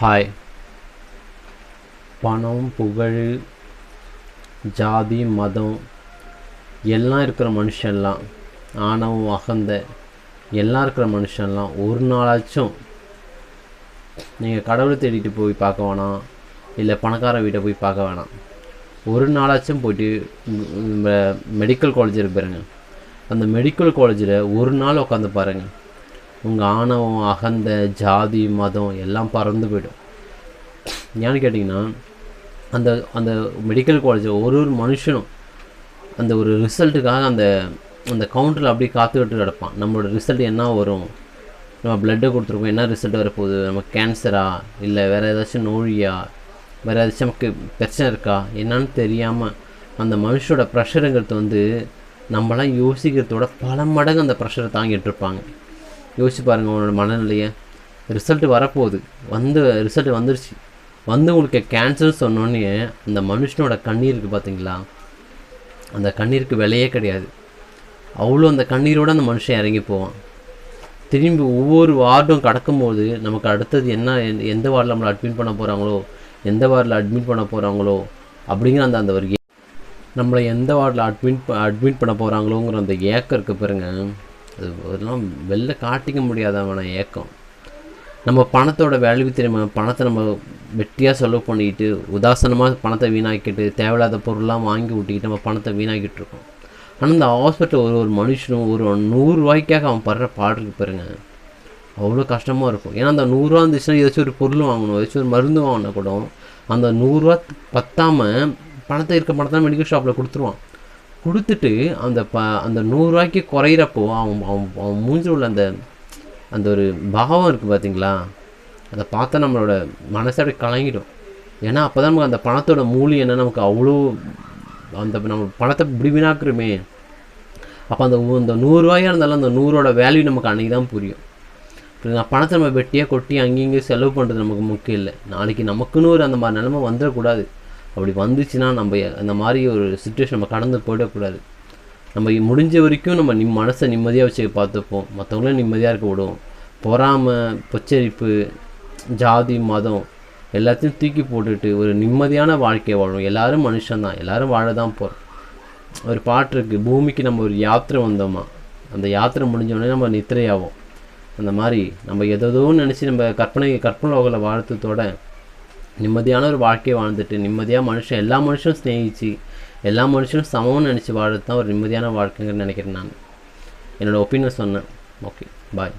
Hi. பணம் புகழ் ஜாதி மதம் எல்லாம் இருக்கிற மனுஷன்லாம் ஆணவம் அகந்த எல்லாம் இருக்கிற மனுஷன்லாம் ஒரு நாளாச்சும் நீங்கள் கடவுளை தேடிட்டு போய் பார்க்க வேணாம் இல்லை பணக்கார வீட்டை போய் பார்க்க வேணாம். ஒரு நாளாச்சும் போயிட்டு மெடிக்கல் காலேஜ் இருக்கு பாருங்க அந்த மெடிக்கல் காலேஜில் ஒரு நாள் உட்காந்து பாருங்கள் உங்கள் ஆணவம் அகந்த ஜாதி மதம் எல்லாம் பறந்து போயிடும். ஏன்னு கேட்டிங்கன்னா அந்த அந்த மெடிக்கல் காலேஜில் ஒரு ஒரு மனுஷனும் அந்த ஒரு ரிசல்ட்டுக்காக அந்த அந்த கவுண்டரில் அப்படியே காத்துக்கிட்டு கிடப்பான் நம்மளோட ரிசல்ட் என்ன வரும்? நம்ம பிளட்டை கொடுத்துருக்கோம். என்ன ரிசல்ட் வரப்போகுது? நம்ம கேன்சரா இல்லை வேறு ஏதாச்சும் நோழியா வேறு ஏதாச்சும் நமக்கு பிரச்சனை இருக்கா? என்னன்னு தெரியாமல் அந்த மனுஷனோட ப்ரெஷருங்கிறது வந்து நம்மளாம் யோசிக்கிறதோட பல மடங்கு அந்த ப்ரெஷரை தாங்கிட்டு இருப்பாங்க. யோசிச்சு பாருங்கள் உங்களோட மனநிலையை. ரிசல்ட் வரப்போகுது. வந்து ரிசல்ட் வந்துருச்சு. வந்து உங்களுக்கு கேன்சர் சொன்னோன்னே அந்த மனுஷனோட கண்ணீருக்கு பார்த்தீங்களா அந்த கண்ணீருக்கு விலையே கிடையாது. அவ்வளோ அந்த கண்ணீரோடு அந்த மனுஷன் இறங்கி போவான். திரும்பி ஒவ்வொரு வார்டும் கடக்கும்போது நமக்கு அடுத்தது என்ன எந்த- எந்த வார்டில் நம்மளை அட்மிட் பண்ண போகிறாங்களோ எந்த வார்டில் அட்மிட் பண்ண போகிறாங்களோ அப்படிங்கிற அந்த அந்த ஒரு நம்மளை எந்த வார்டில் அட்மிட் அட்மிட் பண்ண போகிறாங்களோங்கிற அந்த ஏக்கம் இருக்கு பாருங்க. அது அதெல்லாம் வெளில காட்டிக்க முடியாதவன ஏக்கம். நம்ம பணத்தோட வேல்யூ தெரியுமா? பணத்தை நம்ம வெட்டியாக செலவு பண்ணிக்கிட்டு உதாசனமாக பணத்தை வீணாக்கிட்டு தேவையில்லாத பொருள்லாம் வாங்கி விட்டுக்கிட்டு நம்ம பணத்தை வீணாக்கிட்டு இருக்கோம். ஆனால் இந்த ஹாஸ்பிட்டல் ஒரு ஒரு மனுஷனும் ஒரு நூறுரூவாய்க்காக அவன் படுற பாடுக்கு பாருங்க. அவ்வளோ கஷ்டமாக இருக்கும். ஏன்னா அந்த நூறுரூவா இருந்துச்சுன்னா ஏதாச்சும் ஒரு பொருள் வாங்கணும் ஏதாச்சும் ஒரு மருந்து வாங்கினா கூட அந்த நூறுரூவா பத்தாமல் பணத்தை இருக்க பணத்தை மெடிக்கல் ஷாப்பில் கொடுத்துருவான். கொடுத்துட்டு அந்த ப அந்த நூறுரூவாய்க்கு குறையிறப்போ அவன் அவன் அவன் மூஞ்சில் உள்ள அந்த அந்த ஒரு பாவம் இருக்குது பார்த்தீங்களா அதை பார்த்தா நம்மளோட மனசை அப்படியே கலங்கிடும். ஏன்னா அப்போ தான் நமக்கு அந்த பணத்தோட மூலி என்ன நமக்கு அவ்வளோ அந்த நம்ம பணத்தை இப்படி வீணாக்குறோமே. அப்போ அந்த அந்த நூறுரூவாயாக இருந்தாலும் அந்த நூறோட வேல்யூ நமக்கு அன்றைக்கி தான் புரியும் பணத்தை நம்ம வெட்டியாக கொட்டி அங்கேயும் இங்கேயும் செலவு பண்ணுறது நமக்கு முக்கியம் இல்லை. நாளைக்கு நமக்குன்னு ஒரு அந்த மாதிரி நிலமை வந்துடக்கூடாது. அப்படி வந்துச்சுன்னா நம்ம அந்த மாதிரி ஒரு சுச்சுவேஷன் நம்ம கடந்து போயிடக்கூடாது நம்ம முடிஞ்ச வரைக்கும் நம்ம நிம் மனசை நிம்மதியாக வச்சு பார்த்துப்போம். மற்றவங்களும் நிம்மதியாக இருக்க விடுவோம். பொறாமை பொச்சரிப்பு ஜாதி மதம் எல்லாத்தையும் தூக்கி போட்டுட்டு ஒரு நிம்மதியான வாழ்க்கையை வாழும் எல்லாரும் மனுஷன்தான் எல்லோரும் வாழ தான் போகிறோம் ஒரு பாட்டு இருக்குது பூமிக்கு நம்ம ஒரு யாத்திரை வந்தோமா? அந்த யாத்திரை முடிஞ்சோடனே நம்ம நித்திரையாகும் அந்த மாதிரி நம்ம எதோ நினச்சி நம்ம கற்பனை கற்பனை லோகல வாழ்த்தத்தோட நிம்மதியான ஒரு வாழ்க்கையை வாழ்ந்துட்டு நிம்மதியாக மனுஷன் எல்லா மனுஷனும் ஸ்நேகிச்சு எல்லா மனுஷனும் சமம்னு நினச்சி வாழறது தான் ஒரு நிம்மதியான வாழ்க்கைங்கன்னு நினைக்கிறேன் நான். என்னோடய ஒப்பீனியன் சொன்னேன். Okay bye